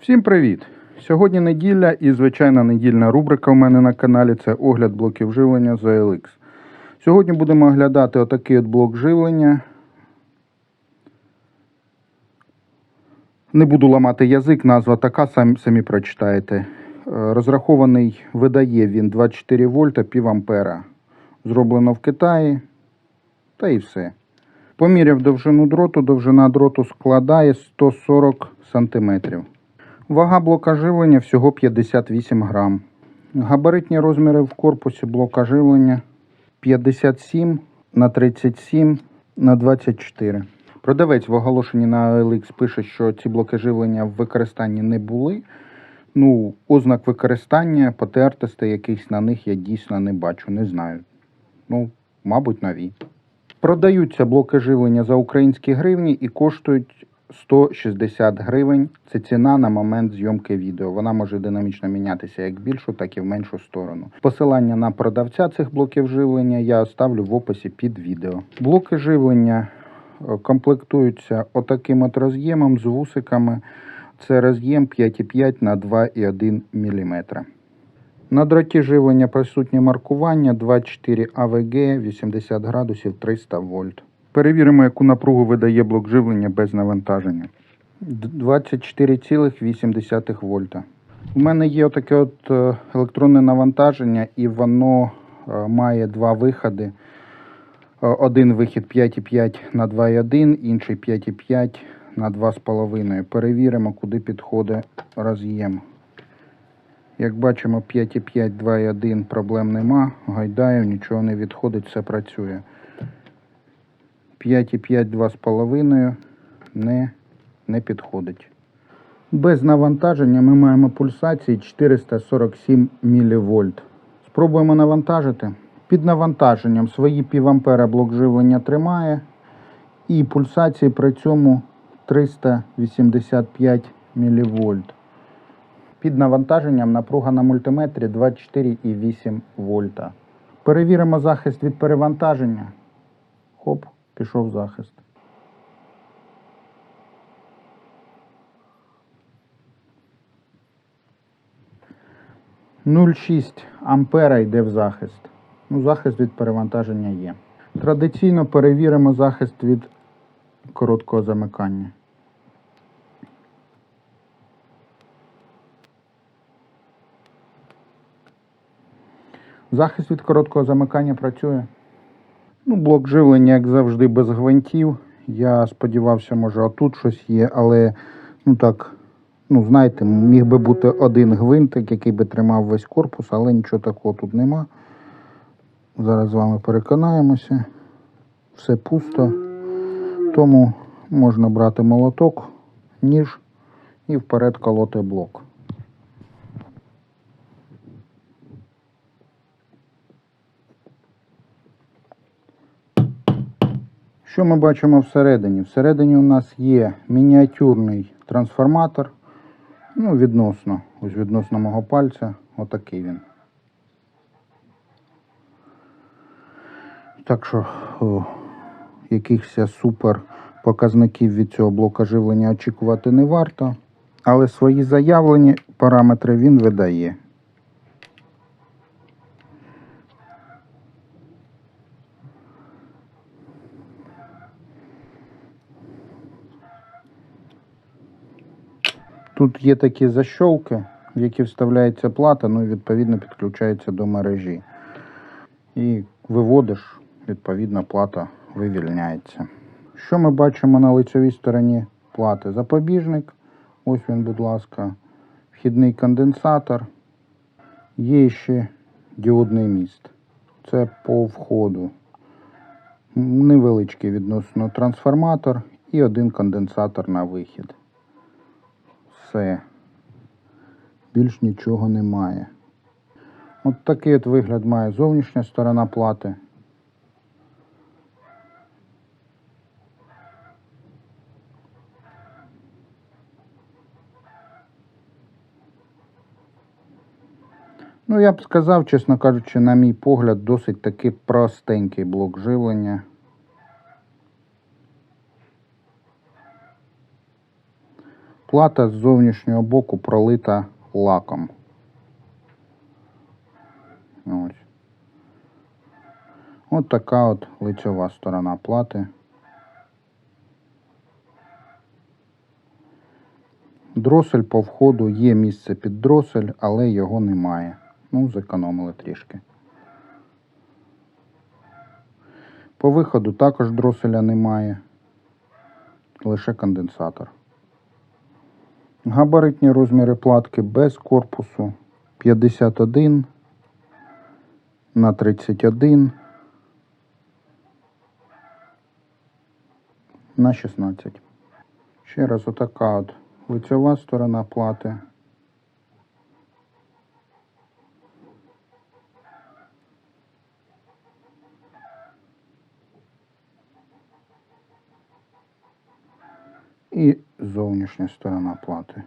Всім привіт! Сьогодні неділя і звичайна недільна рубрика у мене на каналі це огляд блоків живлення з OLX. Сьогодні будемо оглядати отакий от блок живлення. Не буду ламати язик, назва така, самі, самі прочитаєте. Е, Розрахований видає він 24 вольта пів ампера. Зроблено в Китаї. Та і все. Поміряв довжину дроту, довжина дроту складає 140 см. Вага блока живлення всього 58 грам. Габаритні розміри в корпусі блока живлення 57 на 37 на 24. Продавець в оголошенні на OLX пише, що ці блоки живлення в використанні не були. Ну, ознак використання, потертостей якихось на них я дійсно не бачу, не знаю. Ну, мабуть, нові. Продаються блоки живлення за українські гривні і коштують 160 гривень. Це ціна на момент зйомки відео. Вона може динамічно мінятися як в більшу, так і в меншу сторону. Посилання на продавця цих блоків живлення я оставлю в описі під відео. Блоки живлення е, комплектуються отаким от роз'ємом з вусиками. Це роз'єм 5,5 на 2,1 мм. На дроті живлення присутнє маркування 24 АВГ 80 градусів 300 вольт. Перевіримо, яку напругу видає блок живлення без навантаження. 24,8 вольта. У мене є отаке от е, електронне навантаження, і воно е, має два виходи. Е, Один вихід 5,5 на 2,1, інший 5,5 на 2,5. Перевіримо, куди підходить роз'єм. Як бачимо, 5,5, 2,1 проблем нема. Гайдаю, нічого не відходить, все працює. 5,5, 2,5 не, не підходить. Без навантаження ми маємо пульсації 447 мВ. Спробуємо навантажити. Під навантаженням свої півампера блок живлення тримає. І пульсації при цьому 385 мВ. Під навантаженням напруга на мультиметрі 24,8 вольта. Перевіримо захист від перевантаження. Хоп, пішов захист. Нуль шість ампера йде в захист. Ну, захист від перевантаження є. Традиційно перевіримо захист від короткого замикання. Захист від короткого замикання працює. Ну, блок живлення, як завжди, без гвинтів. Я сподівався, може, отут щось є, але ну так, ну, знаєте, міг би бути один гвинтик, який би тримав весь корпус, але нічого такого тут нема. Зараз з вами переконаємося. Все пусто. Тому можна брати молоток, ніж і вперед колоти блок. Що ми бачимо всередині? Всередині у нас є мініатюрний трансформатор. Ну, відносно, ось відносно мого пальця, отакий він. Так що о, якихось супер показників від цього блока живлення очікувати не варто. Але свої заявлені параметри він видає. Тут є такі защолки, в які вставляється плата, ну і відповідно підключається до мережі. І виводиш, відповідно, плата вивільняється. Що ми бачимо на лицевій стороні плати? Запобіжник. Ось він, будь ласка, вхідний конденсатор. Є ще діодний міст. Це по входу. Невеличкий відносно трансформатор і один конденсатор на вихід. Все. Більш нічого немає. От такий от вигляд має зовнішня сторона плати. Ну, я б сказав, чесно кажучи, на мій погляд, досить таки простенький блок живлення. Плата з зовнішнього боку пролита лаком. Ось. От така от лицьова сторона плати. Дросель по входу є місце під дросель, але його немає. Ну, зекономили трішки. По виходу також дроселя немає. Лише конденсатор. Габаритні розміри платки без корпусу 51 на 31 на 16. Ще раз отака от лицьова сторона плати. І зовнішня сторона плати.